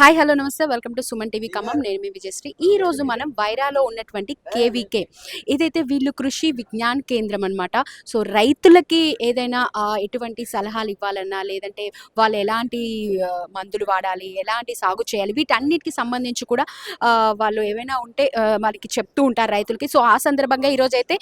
Hi hello నమస్తే. Welcome to Suman TV Khammam. నేను మీ విజయశ్రీ. ఈ రోజు మనం వైరాలో ఉన్నటువంటి కేవీకే. ఇదైతే వీళ్ళు కృషి విజ్ఞాన్ కేంద్రం అన్నమాట సో రైతులకి ఏదైనా ఎటువంటి సలహాలు ఇవ్వాలన్నా లేదంటే వాళ్ళు ఎలాంటి మందులు వాడాలి ఎలాంటి సాగు చేయాలి వీటన్నిటికి సంబంధించి కూడా వాళ్ళు ఏమైనా ఉంటే మనకి చెప్తూ ఉంటారు రైతులకి. సో ఆ సందర్భంగా ఈరోజు అయితే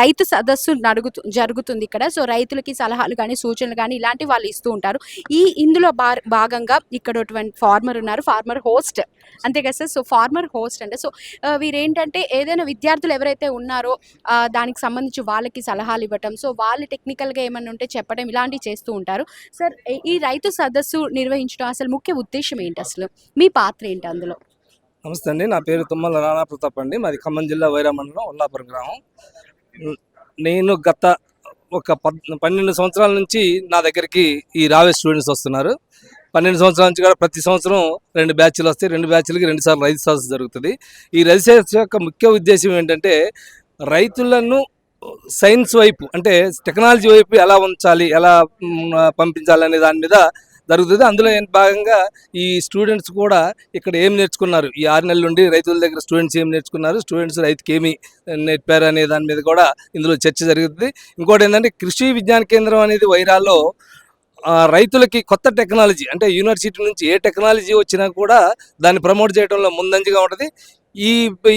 రైతు సదస్సు నడుగుతు జరుగుతుంది ఇక్కడ. సో రైతులకి సలహాలు కానీ సూచనలు కానీ ఇలాంటి వాళ్ళు ఇస్తూ ఉంటారు. ఈ ఇందులో భాగంగా ఇక్కడ ఫార్మర్ ఉన్నారు ఫార్మర్ హోస్ట్ అంతే కదా సార్? సో ఫార్మర్ హోస్ట్ అంటే సో వీరేంటంటే ఏదైనా విద్యార్థులు ఎవరైతే ఉన్నారో దానికి సంబంధించి వాళ్ళకి సలహాలు ఇవ్వటం సో వాళ్ళు టెక్నికల్గా ఏమైనా ఉంటే చెప్పడం ఇలాంటివి చేస్తూ ఉంటారు. సార్ ఈ- రైతు సదస్సు నిర్వహించడం అసలు ముఖ్య ఉద్దేశం ఏంటి అసలు? మీ పాత్ర ఏంటి అందులో? నమస్తే అండి. నా పేరు తుమ్మల రాణా ప్రతాప్ అండి. మాది ఖమ్మం జిల్లా వైరా మండలం ఉల్లాపురం గ్రామం. నేను గత ఒక పద్ పన్నెండు సంవత్సరాల నుంచి నా దగ్గరికి ఈ రావే స్టూడెంట్స్ వస్తున్నారు. పన్నెండు సంవత్సరాల నుంచి కూడా ప్రతి సంవత్సరం రెండు బ్యాచ్లు వస్తాయి. రెండు బ్యాచ్లకి రెండు సార్లు రైతు సదస్సు జరుగుతుంది. ఈ రైతు సదస్సు యొక్క ముఖ్య ఉద్దేశం ఏంటంటే రైతులను సైన్స్ వైపు అంటే టెక్నాలజీ వైపు ఎలా ఉంచాలి ఎలా పంపించాలి అనే దాని మీద జరుగుతుంది. అందులో ఏం భాగంగా ఈ స్టూడెంట్స్ కూడా ఇక్కడ ఏం నేర్చుకున్నారు? ఈ ఆరు నెలల నుండి రైతుల దగ్గర స్టూడెంట్స్ ఏం నేర్చుకున్నారు? స్టూడెంట్స్ రైతుకి ఏమి నేర్పారు అనే దాని మీద కూడా ఇందులో చర్చ జరుగుతుంది. ఇంకోటి ఏంటంటే కృషి విజ్ఞాన కేంద్రం అనేది వైరాల్లో రైతులకి కొత్త టెక్నాలజీ అంటే యూనివర్సిటీ నుంచి ఏ టెక్నాలజీ వచ్చినా కూడా దాన్ని ప్రమోట్ చేయడంలో ముందంజగా ఉంటుంది. ఈ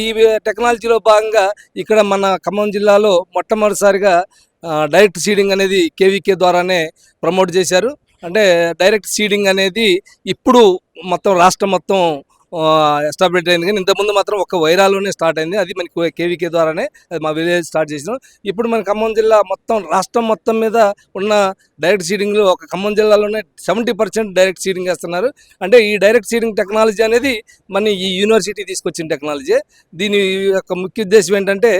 ఈ టెక్నాలజీలో భాగంగా ఇక్కడ మన ఖమ్మం జిల్లాలో మొట్టమొదటిసారిగా డైరెక్ట్ సీడింగ్ అనేది కేవీకే ద్వారానే ప్రమోట్ చేశారు. అంటే డైరెక్ట్ సీడింగ్ అనేది ఇప్పుడు మొత్తం రాష్ట్రం మొత్తం ఎస్టాబ్లిష్ అయింది. కానీ ఇంతకుముందు మాత్రం ఒక వైరాలోనే స్టార్ట్ అయింది. అది మనకి కేవీకే ద్వారానే అది మా విలేజ్ స్టార్ట్ చేసినాం. ఇప్పుడు మన ఖమ్మం జిల్లా మొత్తం రాష్ట్రం మొత్తం మీద ఉన్న డైరెక్ట్ సీడింగ్లో ఒక ఖమ్మం జిల్లాలోనే సెవెంటీ పర్సెంట్ డైరెక్ట్ సీడింగ్ వేస్తున్నారు అంటే ఈ డైరెక్ట్ సీడింగ్ టెక్నాలజీ అనేది మన ఈ యూనివర్సిటీ తీసుకొచ్చిన టెక్నాలజీ దీని యొక్క ముఖ్య ఉద్దేశం ఏంటంటే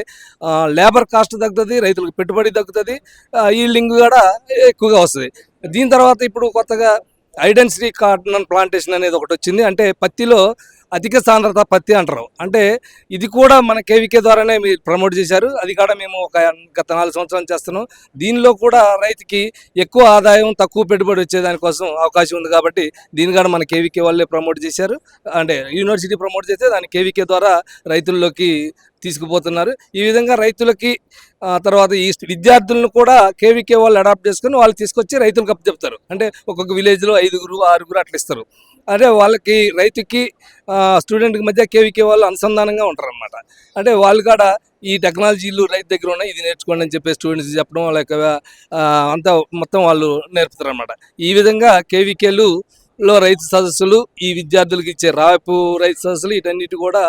లేబర్ కాస్ట్ తగ్గుతుంది రైతులకు పెట్టుబడి తగ్గుతుంది ఈల్డింగ్ కూడా ఎక్కువగా వస్తుంది. దీని తర్వాత ఇప్పుడు కొత్తగా ఐడెన్సిటీ కాటన్ ప్లాంటేషన్ అనేది ఒకటి వచ్చింది. అంటే పత్తిలో అధిక సాంద్రత పత్తి అంటారు. అంటే ఇది కూడా మన కేవీకే ద్వారానే మీరు ప్రమోట్ చేశారు. అది కూడా మేము ఒక గత నాలుగు సంవత్సరాలు చేస్తున్నాం. దీనిలో కూడా రైతుకి ఎక్కువ ఆదాయం తక్కువ పెట్టుబడి వచ్చేదానికోసం అవకాశం ఉంది కాబట్టి దీని కూడా మన కేవీకే వాళ్ళే ప్రమోట్ చేశారు. అంటే యూనివర్సిటీ ప్రమోట్ చేస్తే దాన్ని కేవీకే ద్వారా రైతుల్లోకి తీసుకుపోతున్నారు. ఈ విధంగా రైతులకి తర్వాత ఈ విద్యార్థులను కూడా కేవీకే వాళ్ళు అడాప్ట్ చేసుకుని వాళ్ళు తీసుకొచ్చి రైతులకు అప్పు చెప్తారు అంటే ఒక్కొక్క విలేజ్లో ఐదుగురు ఆరుగురు అట్లా ఇస్తారు. అంటే వాళ్ళకి రైతుకి స్టూడెంట్కి మధ్య కేవీకే వాళ్ళు అనుసంధానంగా ఉంటారనమాట అంటే వాళ్ళు కూడా ఈ టెక్నాలజీలు రైతు దగ్గర ఉన్నాయి ఇది నేర్చుకోండి అని చెప్పి స్టూడెంట్స్ చెప్పడం లేక అంతా మొత్తం వాళ్ళు నేర్పుతారనమాట ఈ విధంగా కేవీకేలు లో రైతు సదస్సులు ఈ విద్యార్థులకు ఇచ్చే రాపు రైతు సదస్సులు వీటన్నిటి కూడా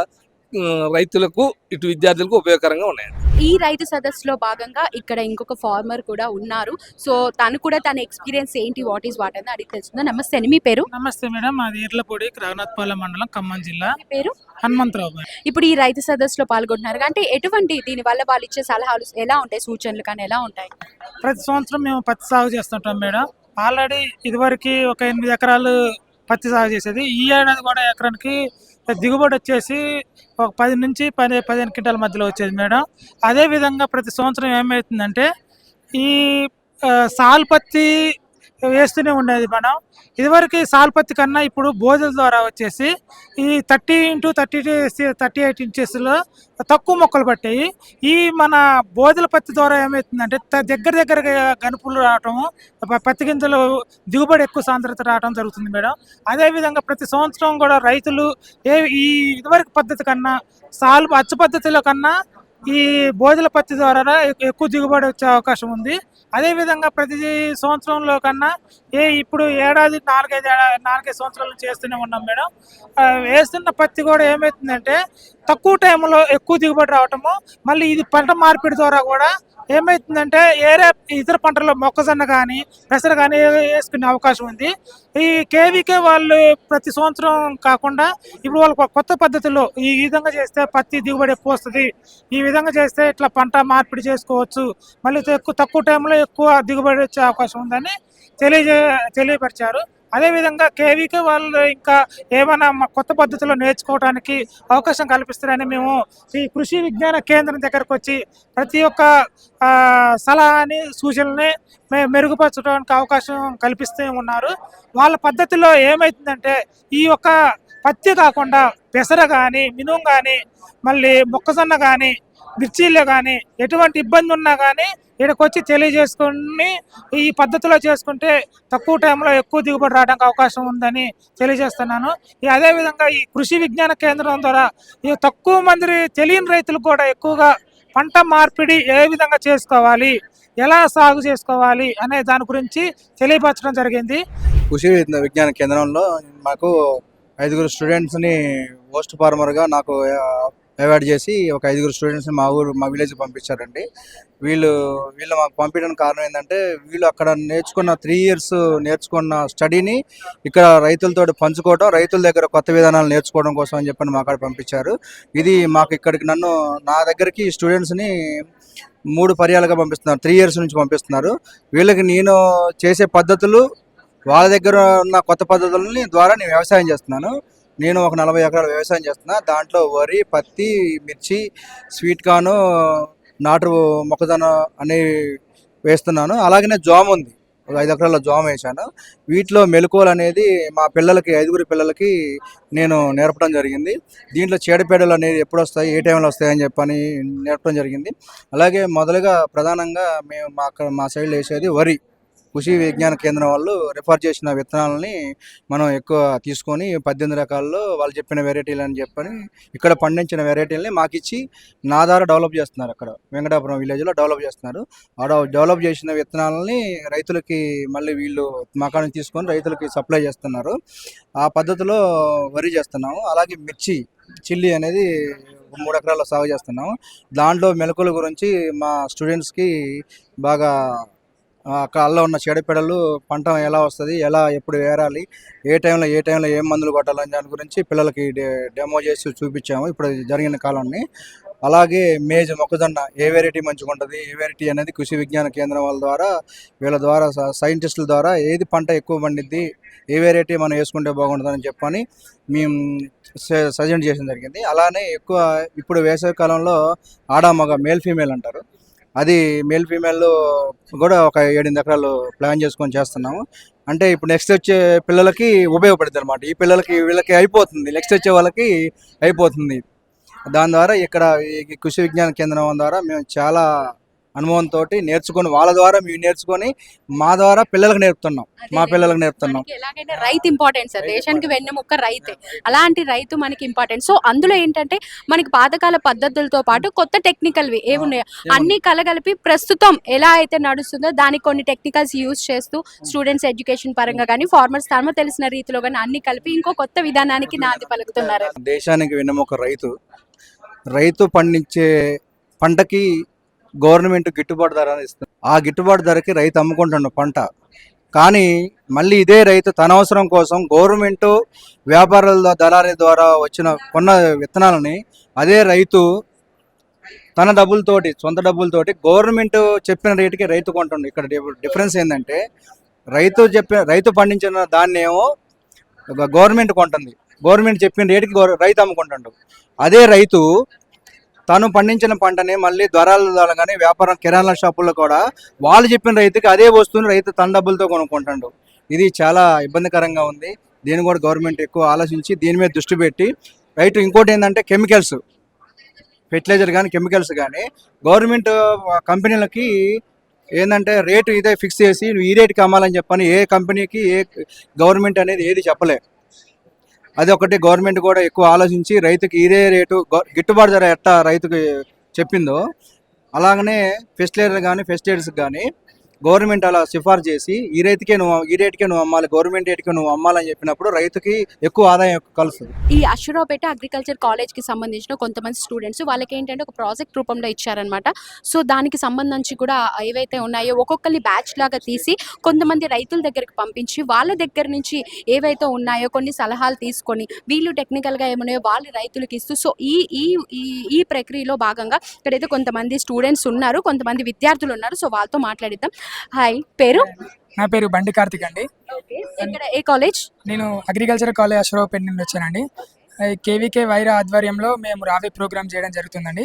రైతులకు ఇటు విద్యార్థులకు ఉపయోగకరంగా ఉన్నాయి ఈ రైతు సదస్సులో భాగంగా ఇక్కడ ఇంకొక ఫార్మర్ కూడా ఉన్నారు. సో తను కూడా తన ఎక్స్పీరియన్స్ ఏంటి వాట్ ఈస్ వాట్ అని అడిగి తెలుస్తుందా నమస్తే అండి మీ పేరు? నమస్తే మేడం మాది ఈర్లపూడి రఘునాథ్పాలెం మండలం ఖమ్మం జిల్లా. మీ పేరు? హనుమంతరావు గారు. ఇప్పుడు ఈ రైతు సదస్సులో పాల్గొంటున్నారు. అంటే ఎటువంటి దీని వల్ల వాళ్ళు ఇచ్చే సలహాలు ఎలా ఉంటాయి సూచనలు కానీ ఎలా ఉంటాయి? ప్రతి సంవత్సరం మేము పత్తి సాగు చేస్తుంటాం మేడం. ఆల్రెడీ ఇదివరకు ఒక ఎనిమిది ఎకరాలు పత్తి సాగు చేసేది. ఈ ఏడాది కూడా ఎకరానికి దిగుబడి వచ్చేసి ఒక పది నుంచి పది పదిహేను క్వింటాల మధ్యలో వచ్చేది మేడం. అదే విధంగా ప్రతి సంవత్సరం ఏమవుతుందంటే ఈ సాల్పత్తి పత్తి వేస్తూనే ఉండేది మనం ఇదివరకు సాల్పత్తి కన్నా ఇప్పుడు బోధల ద్వారా వచ్చేసి ఈ thirty into thirty thirty eight ఇంచెస్లో తక్కువ మొక్కలు పట్టాయి. ఈ మన బోధల పత్తి ద్వారా ఏమవుతుందంటే త- దగ్గర దగ్గరగా గనుపులు రావటము పత్తి గింజలు దిగుబడి ఎక్కువ సాంద్రత రావడం జరుగుతుంది మేడం. అదేవిధంగా ప్రతి సంవత్సరం కూడా రైతులు ఏ ఈ ఇదివరకు పద్ధతి కన్నా సాల్ అచ్చు పద్ధతిలో కన్నా ఈ బోధల పత్తి ద్వారా ఎక్కువ దిగుబడి వచ్చే అవకాశం ఉంది. అదేవిధంగా ప్రతి సంవత్సరంలో కన్నా ఏ ఇప్పుడు ఏడాది నాలుగైదు ఏడా- నాలుగైదు సంవత్సరాలు చేస్తూనే ఉన్నాం మేడం. వేస్తున్న పత్తి కూడా ఏమవుతుందంటే తక్కువ టైంలో ఎక్కువ దిగుబడి రావటము మళ్ళీ ఇది పంట మార్పిడి ద్వారా కూడా ఏమైతుందంటే ఏరే ఇతర పంటల్లో మొక్కజొన్న కానీ పెసర కానీ వేసుకునే అవకాశం ఉంది. ఈ కేవీకే వాళ్ళు ప్రతి సంవత్సరం కాకుండా ఇప్పుడు వాళ్ళు కొత్త పద్ధతిలో ఈ విధంగా చేస్తే పత్తి దిగుబడి ఎక్కువ వస్తుంది. ఈ విధంగా చేస్తే ఇట్లా పంట మార్పిడి చేసుకోవచ్చు. మళ్ళీ ఎక్కువ తక్కువ టైంలో ఎక్కువ దిగుబడి వచ్చే అవకాశం ఉందని తెలియజే తెలియపరిచారు. అదేవిధంగా కేవీకే వాళ్ళు ఇంకా ఏమైనా కొత్త పద్ధతిలో నేర్చుకోవడానికి అవకాశం కల్పిస్తారని మేము ఈ కృషి విజ్ఞాన కేంద్రం దగ్గరకు వచ్చి ప్రతి ఒక్క సలహాని సూచనల్ని మే- మెరుగుపరచడానికి అవకాశం కల్పిస్తూ ఉన్నారు. వాళ్ళ పద్ధతిలో ఏమవుతుందంటే ఈ యొక్క పత్తి కాకుండా పెసర కానీ మినుము కానీ మళ్ళీ మొక్కజొన్న కానీ మిర్చీలు కానీ ఎటువంటి ఇబ్బంది ఉన్నా కానీ ఇక్కడికి వచ్చి తెలియజేసుకుని ఈ పద్ధతిలో చేసుకుంటే తక్కువ టైంలో ఎక్కువ దిగుబడి రావడానికి అవకాశం ఉందని తెలియజేస్తున్నాను. ఈ అదేవిధంగా ఈ కృషి విజ్ఞాన కేంద్రం ద్వారా ఈ తక్కువ మంది తెలియని రైతులకు కూడా ఎక్కువగా పంట మార్పిడి ఏ విధంగా చేసుకోవాలి ఎలా సాగు చేసుకోవాలి అనే దాని గురించి తెలియపరచడం జరిగింది. కృషి విజ్ఞాన కేంద్రంలో మాకు ఐదుగురు స్టూడెంట్స్ని పోస్ట్ ఫార్మర్గా నాకు అవాయిడ్ చేసి ఒక ఐదుగురు స్టూడెంట్స్ని మా ఊరు మా విలేజ్ పంపించారండి. వీళ్ళు వీళ్ళు మాకు పంపించడానికి కారణం ఏంటంటే వీళ్ళు అక్కడ నేర్చుకున్న త్రీ ఇయర్స్ నేర్చుకున్న స్టడీని ఇక్కడ రైతులతో పంచుకోవడం రైతుల దగ్గర కొత్త విధానాలు నేర్చుకోవడం కోసం అని చెప్పని మా అక్కడ పంపించారు. ఇది మాకు ఇక్కడికి నన్ను నా దగ్గరికి స్టూడెంట్స్ని మూడు పర్యాలుగా పంపిస్తున్నారు. త్రీ ఇయర్స్ నుంచి పంపిస్తున్నారు. వీళ్ళకి నేను చేసే పద్ధతులు వాళ్ళ దగ్గర ఉన్న కొత్త పద్ధతులని ద్వారా నేను వ్యవసాయం చేస్తున్నాను. నేను ఒక నలభై ఎకరాలు వ్యవసాయం చేస్తున్నా. దాంట్లో వరి పత్తి మిర్చి స్వీట్ కార్న్ నాటు మొక్కజొన్న అని వేస్తున్నాను. అలాగనే జామ్ ఉంది. ఒక ఐదు ఎకరాల జామ్ వేశాను. వీటిలో మెలకువలు అనేది మా పిల్లలకి ఐదుగురు పిల్లలకి నేను నేర్పడం జరిగింది. దీంట్లో చీడపీడలు అనేది ఎప్పుడు వస్తాయి ఏ టైంలో వస్తాయి అని చెప్పని నేర్పడం జరిగింది. అలాగే మొదలుగా ప్రధానంగా మేము మా అక్కడ మా సైడ్ వేసేది వరి. కృషి విజ్ఞాన కేంద్రం వాళ్ళు రిఫర్ చేసిన విత్తనాలని మనం ఎక్కువ తీసుకొని పద్దెనిమిది రకాల్లో వాళ్ళు చెప్పిన వెరైటీలు అని చెప్పని ఇక్కడ పండించిన వెరైటీలని మాకు ఇచ్చి నా ద్వారా డెవలప్ చేస్తున్నారు అక్కడ. వెంకటాపురం విలేజ్లో డెవలప్ చేస్తున్నారు. ఆ డెవలప్ చేసిన విత్తనాలని రైతులకి మళ్ళీ వీళ్ళు మకాన్ని తీసుకొని రైతులకి సప్లై చేస్తున్నారు. ఆ పద్ధతిలో వరి చేస్తున్నాము. అలాగే మిర్చి చిల్లీ అనేది మూడు ఎకరాల్లో సాగు చేస్తున్నాము. దాంట్లో మెలకుల గురించి మా స్టూడెంట్స్కి బాగా కాళ్ళలో ఉన్న చీడపీడలు పంట ఎలా వస్తుంది ఎలా ఎప్పుడు వేరాలి ఏ టైంలో ఏ టైంలో ఏం మందులు కొట్టాలని దాని గురించి పిల్లలకి డెమో చేసి చూపించాము. ఇప్పుడు జరిగిన కాలాన్ని. అలాగే మేజ్ మొక్కజొన్న ఏ వెరైటీ మంచిగా ఉంటుంది ఏ వెరైటీ అనేది కృషి విజ్ఞాన కేంద్రం వాళ్ళ ద్వారా వీళ్ళ ద్వారా సైంటిస్టుల ద్వారా ఏది పంట ఎక్కువ పండిద్ది ఏ వెరైటీ మనం వేసుకుంటే బాగుంటుందని చెప్పని మేము స- సజెస్ట్ చేయడం జరిగింది. అలానే ఎక్కువ ఇప్పుడు వేసవి కాలంలో ఆడ మగ మేల్ ఫీమేల్ అంటారు. అది మేల్ ఫీమేల్ కూడా ఒక ఏడెనిమిది ఎకరాలు ప్లాన్ చేసుకొని చేస్తున్నాము. అంటే ఇప్పుడు నెక్స్ట్ వచ్చే పిల్లలకి ఉపయోగపడుతుంది అనమాట ఈ పిల్లలకి వీళ్ళకి అయిపోతుంది. నెక్స్ట్ వచ్చే వాళ్ళకి అయిపోతుంది. దాని ద్వారా ఇక్కడ ఈ కృషి విజ్ఞాన కేంద్రం ద్వారా మేము చాలా అనుభవంతో నేర్చుకొని వాళ్ళ ద్వారా మేము నేర్చుకొని మా ద్వారా పిల్లలకు నేర్పుతున్నాం. మా పిల్లలకు నేర్పుతున్నాం. ఎలాగైనా రైతు ఇంపార్టెంట్ సార్. దేశానికి వెన్నెముక్క రైతే. అలాంటి రైతు మనకి ఇంపార్టెంట్ సో అందులో ఏంటంటే మనకి పాతకాల పద్ధతులతో పాటు కొత్త టెక్నికల్వి ఏమున్నాయో? అన్ని కలగలిపి ప్రస్తుతం ఎలా అయితే నడుస్తుందో దానికి కొన్ని టెక్నికల్స్ యూజ్ చేస్తూ స్టూడెంట్స్ ఎడ్యుకేషన్ పరంగా కానీ ఫార్మర్స్ తాము తెలిసిన రీతిలో కానీ అన్ని కలిపి ఇంకో కొత్త విధానానికి నాంది పలుకుతున్నారు. దేశానికి వెన్నెముక రైతు. రైతు పండించే పంటకి గవర్నమెంట్ గిట్టుబాటు ధర ఇస్తుంది. ఆ గిట్టుబాటు ధరకి రైతు అమ్ముకుంటుండు పంట. కానీ మళ్ళీ ఇదే రైతు తన అవసరం కోసం గవర్నమెంట్ వ్యాపారుల దళారీ ద్వారా వచ్చిన కొన్న విత్తనాలని అదే రైతు తన డబ్బులతోటి సొంత డబ్బులతోటి గవర్నమెంట్ చెప్పిన రేటుకి రైతు కొంటుండు. ఇక్కడ డిఫరెన్స్ ఏంటంటే రైతు చెప్పిన రైతు పండించిన దాన్నేమో గవర్నమెంట్ కొంటుంది. గవర్నమెంట్ చెప్పిన రేటుకి రైతు అమ్ముకుంటుండు. అదే రైతు తను పండించిన పంటని మళ్ళీ ధరల ద్వారా కానీ వ్యాపారం కిరాణా షాపుల్లో కూడా వాళ్ళు చెప్పిన రైతుకి అదే వస్తువుని రైతు తన డబ్బులతో కొనుక్కుంటాడు. ఇది చాలా ఇబ్బందికరంగా ఉంది. దీన్ని కూడా గవర్నమెంట్ ఎక్కువ ఆలోచించి దీని మీద దృష్టి పెట్టి రైతు ఇంకోటి ఏంటంటే కెమికల్స్ ఫెర్టిలైజర్ కానీ కెమికల్స్ కానీ గవర్నమెంట్ కంపెనీలకి ఏంటంటే రేటు ఇదే ఫిక్స్ చేసి నువ్వు ఈ రేటుకి అమ్మాలని చెప్పని ఏ కంపెనీకి ఏ గవర్నమెంట్ అనేది ఏది చెప్పలేదు అది ఒకటి గవర్నమెంట్ కూడా ఎక్కువ ఆలోచించి రైతుకి ఇదే రేటు గిట్టుబాటు ధర ఎట్టా రైతుకి చెప్పిందో అలాగనే ఫెస్టిలైజర్ కానీ ఫెస్టిలైజర్స్ కానీ గవర్నమెంట్ అలా సిఫార్సు చేసి ఈ రైతుకే నువ్వు ఈ రేటుకే నువ్వు అమ్మాలి గవర్నమెంట్ రేటుకే నువ్వు అమ్మాలని చెప్పినప్పుడు రైతుకి ఎక్కువ ఆదాయం కలుస్తుంది. ఈ అశ్వరావుపేట అగ్రికల్చర్ కాలేజ్కి సంబంధించిన కొంతమంది స్టూడెంట్స్ వాళ్ళకి ఏంటంటే ఒక ప్రాజెక్ట్ రూపంలో ఇచ్చారనమాట సో దానికి సంబంధించి కూడా ఏవైతే ఉన్నాయో ఒక్కొక్కరి బ్యాచ్ లాగా తీసి కొంతమంది రైతుల దగ్గరికి పంపించి వాళ్ళ దగ్గర నుంచి ఏవైతే ఉన్నాయో కొన్ని సలహాలు తీసుకొని వీళ్ళు టెక్నికల్గా ఏమున్నాయో వాళ్ళు రైతులకు ఇస్తూ సో ఈ ఈ ఈ ఈ ప్రక్రియలో భాగంగా ఇక్కడైతే కొంతమంది స్టూడెంట్స్ ఉన్నారు కొంతమంది విద్యార్థులు ఉన్నారు సో వాళ్ళతో మాట్లాడిద్దాం. హాయ్ పేరు? నా పేరు బండి కార్తిక్ అండి. ఇక్కడ ఏ కాలేజ్? నేను అగ్రికల్చర్ కాలేజ్ అశ్వరావుపేట నుండి వచ్చానండి. కేవీకే వైరా ఆధ్వర్యంలో మేము రావే ప్రోగ్రామ్ చేయడం జరుగుతుందండి.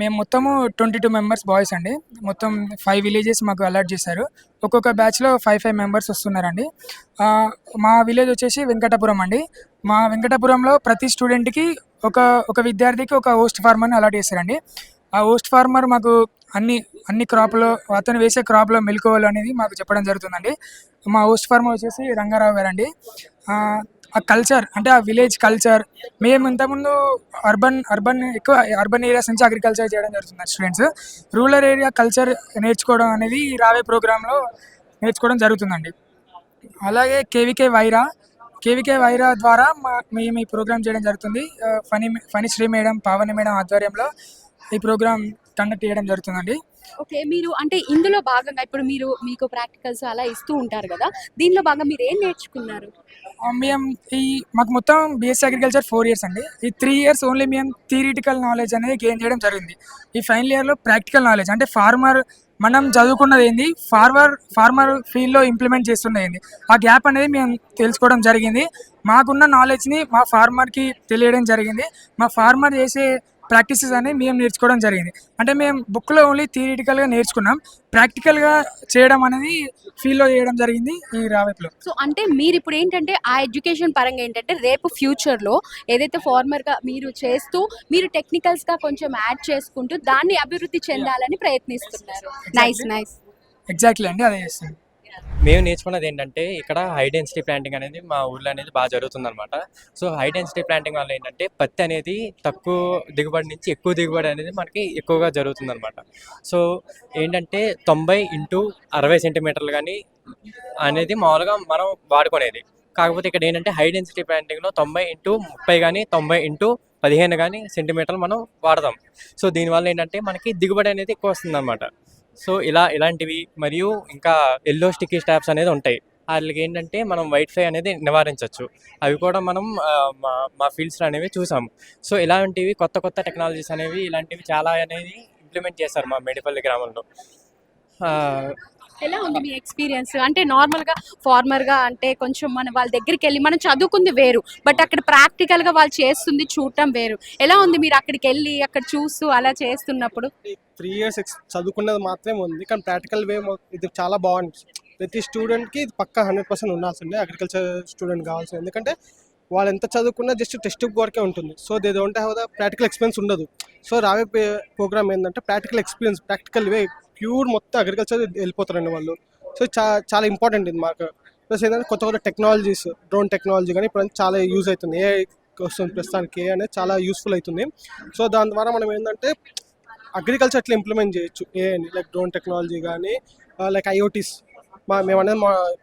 మేము మొత్తము ట్వంటీ టూ మెంబర్స్ బాయ్స్ అండి. మొత్తం ఫైవ్ విలేజెస్ మాకు అలాట్ చేశారు. ఒక్కొక్క బ్యాచ్లో ఫైవ్ ఫైవ్ మెంబర్స్ వస్తున్నారండి. మా విలేజ్ వచ్చేసి వెంకటపురం అండి. మా వెంకటపురంలో ప్రతి స్టూడెంట్కి ఒక ఒక విద్యార్థికి ఒక హోస్ట్ ఫార్మర్ని అలాట్ చేశారండి. ఆ హోస్ట్ ఫార్మర్ మాకు అన్ని అన్ని క్రాప్లో అతను వేసే క్రాప్లో మెలకువలు అనేది మాకు చెప్పడం జరుగుతుందండి. మా హోస్ట్ ఫార్మర్ వచ్చేసి రంగారావు గారు అండి ఆ కల్చర్ అంటే ఆ విలేజ్ కల్చర్ మేము ఇంతకుముందు అర్బన్ అర్బన్ ఎక్కువ అర్బన్ ఏరియాస్ నుంచి అగ్రికల్చర్ చేయడం జరుగుతుంది స్టూడెంట్స్. రూరల్ ఏరియా కల్చర్ నేర్చుకోవడం అనేది ఈ రావే ప్రోగ్రాంలో నేర్చుకోవడం జరుగుతుందండి. అలాగే కేవీకే వైరా కేవీకే వైరా ద్వారా మా మేము ఈ ప్రోగ్రామ్ చేయడం జరుగుతుంది. ఫనీ ఫణి శ్రీ మేడం పావని మేడం ఆధ్వర్యంలో ఈ ప్రోగ్రామ్ కండక్ట్ చేయడం జరుగుతుందండి. ఓకే మీరు అంటే ఇందులో భాగంగా ఇప్పుడు మీరు మీకు ప్రాక్టికల్స్ అలా ఇస్తూ ఉంటారు కదా దీనిలో భాగంగా మీరు ఏం నేర్చుకున్నారు? మేము ఈ మాకు మొత్తం బీఎస్సీ అగ్రికల్చర్ ఫోర్ ఇయర్స్ అండి. ఈ త్రీ ఇయర్స్ ఓన్లీ మేము థియరిటికల్ నాలెడ్జ్ అనేది గెయిన్ చేయడం జరిగింది. ఈ ఫైనల్ ఇయర్లో ప్రాక్టికల్ నాలెడ్జ్ అంటే ఫార్మర్ మనం చదువుకున్నది ఏంది? ఫార్మర్ ఫార్మర్ ఫీల్డ్లో ఇంప్లిమెంట్ చేస్తున్నది ఏంది? ఆ గ్యాప్ అనేది మేము తెలుసుకోవడం జరిగింది. మాకున్న నాలెడ్జ్ని మా ఫార్మర్కి తెలియడం జరిగింది. మా ఫార్మర్ చేసే ప్రాక్టీసెస్ అనేవి మేము నేర్చుకోవడం జరిగింది. అంటే మేము బుక్లో ఓన్లీ థియరిటికల్గా నేర్చుకున్నాం. ప్రాక్టికల్గా చేయడం అనేది ఫీల్డ్లో చేయడం జరిగింది ఈ రావేపులో. సో అంటే మీరు ఇప్పుడు ఏంటంటే ఆ ఎడ్యుకేషన్ పరంగా ఏంటంటే రేపు ఫ్యూచర్లో ఏదైతే ఫార్మర్గా మీరు చేస్తూ మీరు టెక్నికల్స్గా కొంచెం యాడ్ చేసుకుంటూ దాన్ని అభివృద్ధి చెందాలని ప్రయత్నిస్తున్నారు. నైస్ నైస్ ఎగ్జాక్ట్లీ అండి అదే చేస్తాం మేము నేర్చుకున్నది ఏంటంటే ఇక్కడ హై డెన్సిటీ ప్లాంటింగ్ అనేది మా ఊర్లో అనేది బాగా జరుగుతుంది అనమాట సో హై డెన్సిటీ ప్లాంటింగ్ వల్ల ఏంటంటే పత్తి అనేది తక్కువ దిగుబడి నుంచి ఎక్కువ దిగుబడి అనేది మనకి ఎక్కువగా జరుగుతుంది అనమాట సో ఏంటంటే తొంభై ఇంటూ అరవై సెంటీమీటర్లు కానీ అనేది మామూలుగా మనం వాడుకునేది. కాకపోతే ఇక్కడ ఏంటంటే హై డెన్సిటీ ప్లాంటింగ్లో తొంభై ఇంటూ ముప్పై కానీ తొంభై ఇంటూ పదిహేను కానీ సెంటీమీటర్లు మనం వాడతాం. సో దీనివల్ల ఏంటంటే మనకి దిగుబడి అనేది ఎక్కువ వస్తుంది అనమాట సో ఇలా ఇలాంటివి మరియు ఇంకా ఎల్లో స్టిక్కీ స్టాప్స్ అనేది ఉంటాయి. వాళ్ళకి ఏంటంటే మనం వైట్ ఫ్లై అనేది నివారించవచ్చు అవి కూడా మనం మా మా ఫీల్డ్స్లో అనేవి చూసాం సో ఇలాంటివి కొత్త కొత్త టెక్నాలజీస్ అనేవి ఇలాంటివి చాలా అనేది ఇంప్లిమెంట్ చేశారు మా మేడిపల్లి గ్రామంలో. ఎలా ఉంది మీ ఎక్స్పీరియన్స్ అంటే నార్మల్గా ఫార్మర్గా అంటే కొంచెం మన వాళ్ళ దగ్గరికి వెళ్ళి మనం చదువుకుంది వేరు బట్ అక్కడ ప్రాక్టికల్గా వాళ్ళు చేస్తుంది చూడటం వేరు. ఎలా ఉంది మీరు అక్కడికి వెళ్ళి అక్కడ చూస్తూ అలా చేస్తున్నప్పుడు? త్రీ ఇయర్స్ ఎక్స్ చదువుకున్నది మాత్రమే ఉంది కానీ ప్రాక్టికల్ వే ఇది చాలా బాగుంది ప్రతి స్టూడెంట్కి ఇది పక్కా హండ్రెడ్ పర్సెంట్ ఉండాల్సిందే అగ్రికల్చర్ స్టూడెంట్ కావాల్సింది. ఎందుకంటే వాళ్ళు ఎంత చదువుకున్నా జస్ట్ టెక్స్ట్ బుక్ వరకే ఉంటుంది. So they don't have the practical experience ఉండదు. సో రావే ప్రోగ్రామ్ ఏంటంటే practical experience practical way pure మొత్తం అగ్రికల్చర్ వెళ్ళిపోతారండి వాళ్ళు. సో చాలా ఇంపార్టెంట్ ఇది మాకు. ప్లస్ ఏంటంటే కొత్త కొత్త టెక్నాలజీస్ డ్రోన్ టెక్నాలజీ కానీ ఇప్పుడు చాలా యూజ్ అవుతుంది. ఏ వస్తుంది ప్రస్తుతానికి ఏ అనేది చాలా యూస్ఫుల్ అవుతుంది. సో దాని ద్వారా మనం ఏంటంటే అగ్రికల్చర్ ఎట్లా ఇంప్లిమెంట్ చేయొచ్చు. ఏ లైక్ డ్రోన్ టెక్నాలజీ కానీ uh, లైక్ ఐఓటీస్ మా మేము అనేది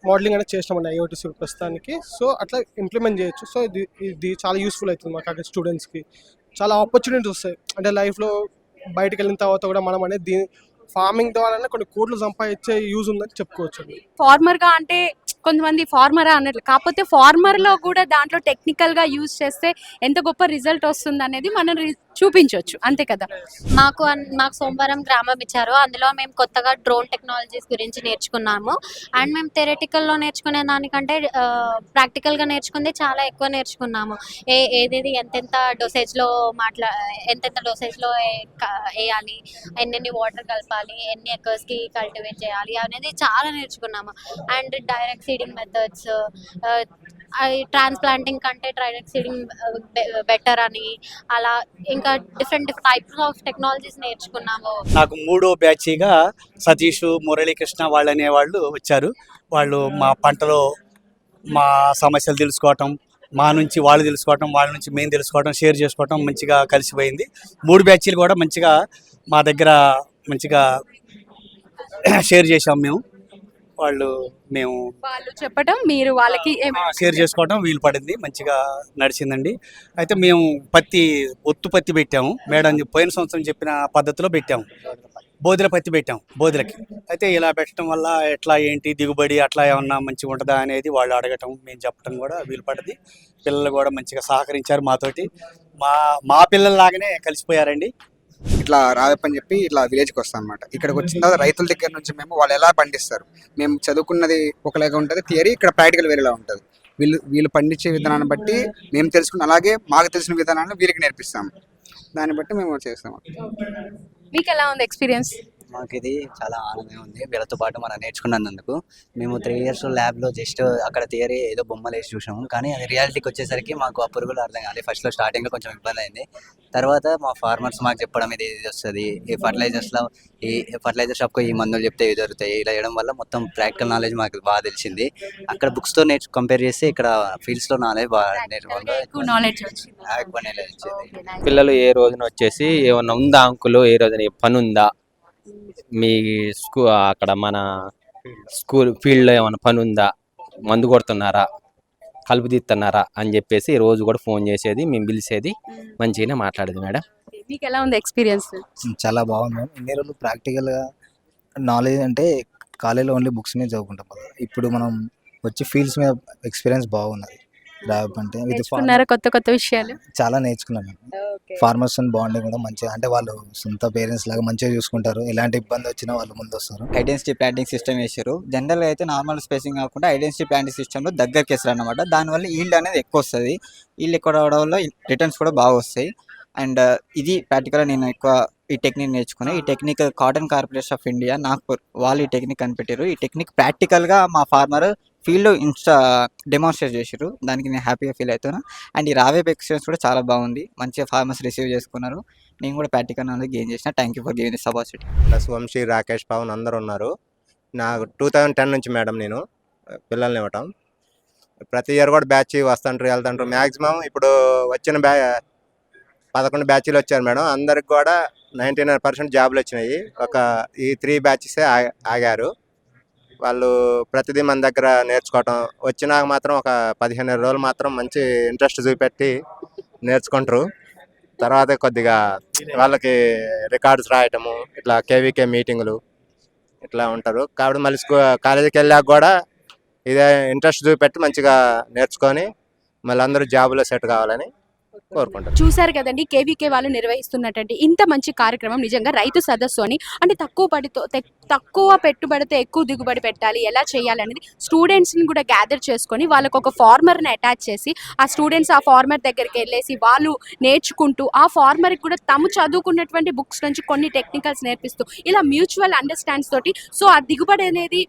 మోడలింగ్ అనేది చేసినామండి ఐఓటీస్ ప్రస్తుతానికి. సో అట్లా ఇంప్లిమెంట్ చేయొచ్చు. సో ఇది ఇది చాలా యూస్ఫుల్ అవుతుంది మాకు అక్కడ స్టూడెంట్స్కి చాలా ఆపర్చునిటీస్ వస్తాయి. అంటే లైఫ్లో బయటకు వెళ్ళిన తర్వాత కూడా మనం అనేది దీని ఫార్మింగ్ ద్వారానే కొన్ని కోట్లు సంపాదించే యూజ్ ఉందని చెప్పుకోవచ్చు ఫార్మర్గా అంటే కొంతమంది ఫార్మరా అన్నట్లు. కాకపోతే ఫార్మర్లో కూడా దాంట్లో టెక్నికల్గా యూజ్ చేస్తే ఎంత గొప్ప రిజల్ట్ వస్తుంది అనేది మనం రి- చూపించవచ్చు అంతే కదా? మాకు అన్- మాకు సోమవారం గ్రామం ఇచ్చారు. అందులో మేము కొత్తగా డ్రోన్ టెక్నాలజీస్ గురించి నేర్చుకున్నాము. అండ్ మేము థెరటికల్లో నేర్చుకునే దానికంటే ప్రాక్టికల్గా నేర్చుకుంది చాలా ఎక్కువ నేర్చుకున్నాము. ఏ ఏదేది ఎంతెంత డోసేజ్లో మాట్లా ఎంతెంత డోసేజ్లో వేయాలి ఎన్నెన్ని వాటర్ కలపాలి ఎన్ని ఎకర్స్కి కల్టివేట్ చేయాలి అనేది చాలా నేర్చుకున్నాము. And direct seeding methods transplanting కంటే డైరెక్ట్ సీడింగ్ బెటర్ అని అలా ఇంకా డిఫరెంట్ టైప్స్ ఆఫ్ టెక్నాలజీస్ నేర్చుకున్నాము. నాకు మూడో బ్యాచ్గా సతీష్ మురళీకృష్ణ వాళ్ళు అనేవాళ్ళు వచ్చారు. వాళ్ళు మా పంటలో మా సమస్యలు తెలుసుకోవటం మా నుంచి వాళ్ళు తెలుసుకోవటం వాళ్ళ నుంచి మేము తెలుసుకోవటం షేర్ చేసుకోవటం మంచిగా కలిసిపోయింది. మూడు బ్యాచ్లు కూడా మంచిగా మా దగ్గర మంచిగా షేర్ చేసాం మేము. వాళ్ళు మేము వాళ్ళు చెప్పటం మీరు వాళ్ళకి షేర్ చేసుకోవడం వీలు పడింది మంచిగా నడిచిందండి. అయితే మేము పత్తి ఒత్తు పత్తి పెట్టాము. మేడం పోయిన సంవత్సరం చెప్పిన పద్ధతిలో పెట్టాము. బోధుల పత్తి పెట్టాం బోధులకి అయితే ఇలా పెట్టడం వల్ల ఎట్లా ఏంటి దిగుబడి అట్లా ఏమన్నా మంచిగా ఉంటుందా అనేది వాళ్ళు అడగటం మేము చెప్పడం కూడా వీలు పడింది. పిల్లలు కూడా మంచిగా సహకరించారు మాతోటి. మా మా పిల్లల్లాగానే కలిసిపోయారండి. ఇట్లా రావప్పని చెప్పి ఇట్లా విలేజ్కి వస్తాం అనమాట ఇక్కడికి వచ్చిన తర్వాత రైతుల దగ్గర నుంచి మేము వాళ్ళు ఎలా పండిస్తారు? మేము చదువుకున్నది ఒకలాగా ఉంటుంది థియరీ ఇక్కడ ప్రాక్టికల్ వేరేలా ఉంటుంది. వీళ్ళు వీళ్ళు పండించే విధానాన్ని బట్టి మేము తెలుసుకున్న అలాగే మాకు తెలిసిన విధానాన్ని వీరికి నేర్పిస్తాం దాన్ని బట్టి మేము చేస్తాం మీకు ఎలా ఉంది ఎక్స్పీరియన్స్ మాకు ఇది చాలా ఆనందంగా ఉంది. వీళ్ళతో పాటు మనం నేర్చుకున్నందుకు. మేము త్రీ ఇయర్స్ ల్యాబ్లో జస్ట్ అక్కడ థియరీ ఏదో బొమ్మలు వేసి చూసాము. కానీ అది రియాలిటీకి వచ్చేసరికి మాకు ఆ పురుగులు అర్థం కాలేదు. ఫస్ట్లో స్టార్టింగ్లో కొంచెం ఇబ్బంది అయింది. తర్వాత మా ఫార్మర్స్ మాకు చెప్పడం ఇది ఇది వస్తుంది. ఈ ఫర్టిలైజర్స్లో ఈ ఫర్టిలైజర్ షాప్కి ఈ మందులు చెప్తే ఇవి దొరుకుతాయి. ఇలా చేయడం వల్ల మొత్తం ప్రాక్టికల్ నాలెడ్జ్ మాకు బాగా తెలిసింది. అక్కడ బుక్స్తో నేర్చు కంపేర్ చేస్తే ఇక్కడ ఫీల్డ్స్లో నాలెడ్జ్ బాగా నాలెడ్జ్ వచ్చింది. పిల్లలు ఏ రోజున వచ్చేసి ఏమన్నా ఉందా అంకులు? ఏ రోజున ఏ పని ఉందా? మీ స్కూ అక్కడ మన స్కూల్ ఫీల్డ్లో ఏమైనా పని ఉందా మందు కొడుతున్నారా? కలుపు తీస్తున్నారా అని చెప్పేసి రోజు కూడా ఫోన్ చేసేది మేము పిలిచేది మంచిగానే మాట్లాడేది మేడం. మీకు ఎలా ఉంది ఎక్స్పీరియన్స్? చాలా బాగుంది మ్యామ్ ఇన్ని రోజులు ప్రాక్టికల్గా నాలెడ్జ్ అంటే కాలేజీలో ఓన్లీ బుక్స్ మీద చదువుకుంటాం కదా. ఇప్పుడు మనం వచ్చి ఫీల్డ్స్ మీద ఎక్స్పీరియన్స్ బాగున్నది. ర్యాప్ అంటే ఇది నేర్చుకున్నారా కొత్త కొత్త విషయాలు? చాలా నేర్చుకున్నాం మేము. ఫార్మర్స్ బాండింగ్ కూడా మంచిగా అంటే వాళ్ళు సొంత పేరెంట్స్ లాగా మంచిగా చూసుకుంటారు. ఎలాంటి ఇబ్బంది వచ్చినా వాళ్ళు ముందు వస్తారు ఐడెన్సిటీ ప్లాంటింగ్ సిస్టమ్ వేసారు జనరల్గా అయితే నార్మల్ స్పేసింగ్ కాకుండా ఐడెన్సిటీ ప్లాంటింగ్ సిస్టంలో దగ్గరికి వేస్తారు అనమాట దానివల్ల ఈల్డ్ అనేది ఎక్కువ వస్తుంది. ఈల్డ్ ఎక్కువ రావడం వల్ల రిటర్న్స్ కూడా బాగా వస్తాయి. అండ్ ఇది ప్రాక్టికల్గా నేను ఎక్కువ ఈ టెక్నిక్ నేర్చుకున్నా. ఈ technique cotton corporation of India Nagpur వాళ్ళు ఈ టెక్నిక్ కనిపెట్టారు ఈ టెక్నిక్ ప్రాక్టికల్గా మా ఫార్మర్ ఫీల్డ్లో ఇన్స్టా డెమాన్స్ట్రేట్ చేసారు దానికి నేను హ్యాపీగా ఫీల్ అవుతున్నాను అండ్ ఈ రావేప్ ఎక్స్పీరియన్స్ కూడా చాలా బాగుంది. మంచిగా ఫార్మర్స్ రిసీవ్ చేసుకున్నారు. నేను కూడా ప్రాక్టికల్ నాలెడ్జ్ గెయిన్ చేసిన. Thank you for giving this opportunity plus Vamshi Rakesh Pavan అందరూ ఉన్నారు. నాకు టూ థౌజండ్ టెన్ నుంచి మేడం నేను. పిల్లల్ని ఇవ్వటం. ప్రతి ఇయర్ కూడా బ్యాచ్ వస్తుంటారు వెళ్తుంటారు మ్యాక్సిమం ఇప్పుడు వచ్చిన బ్యా పదకొండు బ్యాచ్లు వచ్చారు మేడం. అందరికి కూడా నైంటీ నైన్ పర్సెంట్ జాబులు వచ్చినాయి. ఒక ఈ త్రీ బ్యాచెసే ఆగారు. వాళ్ళు ప్రతిదీ మన దగ్గర నేర్చుకోవటం. వచ్చినాక మాత్రం ఒక పదిహేను రోజులు మాత్రం మంచి ఇంట్రెస్ట్ చూపెట్టి నేర్చుకుంటారు. తర్వాత కొద్దిగా వాళ్ళకి రికార్డ్స్ రాయటము ఇట్లా కేవీకే మీటింగులు ఇట్లా ఉంటారు. కాబట్టి మళ్ళీ స్కూ కాలేజీకి వెళ్ళాక కూడా ఇదే ఇంట్రెస్ట్ చూపెట్టి మంచిగా నేర్చుకొని మళ్ళీ అందరూ జాబ్లో సెట్ కావాలని కోరుకుంటారు చూశారు కదండి కేవీకే వాళ్ళు నిర్వహిస్తున్నటువంటి ఇంత మంచి కార్యక్రమం నిజంగా రైతు సదస్సు అని. అంటే తక్కువ పడితో తక్కువ పెట్టుబడితో ఎక్కువ దిగుబడి పెట్టాలి ఎలా చేయాలి అనేది స్టూడెంట్స్ని కూడా గ్యాదర్ చేసుకొని వాళ్ళకు ఒక ఫార్మర్ని అటాచ్ చేసి ఆ స్టూడెంట్స్ ఆ ఫార్మర్ దగ్గరికి వెళ్ళేసి వాళ్ళు నేర్చుకుంటూ ఆ ఫార్మర్కి కూడా తమ చదువుకున్నటువంటి బుక్స్ నుంచి కొన్ని టెక్నికల్స్ నేర్పిస్తూ ఇలా మ్యూచువల్ అండర్స్టాండ్స్ తోటి. సో ఆ దిగుబడి అనేది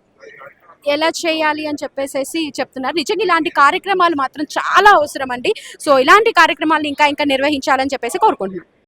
ఎలా చేయాలి అని చెప్పేసి చెప్తున్నారు. నిజంగా ఇలాంటి కార్యక్రమాలు మాత్రం చాలా అవసరం అండి సో ఇలాంటి కార్యక్రమాలు ఇంకా ఇంకా నిర్వహించాలని చెప్పేసి కోరుకుంటున్నాను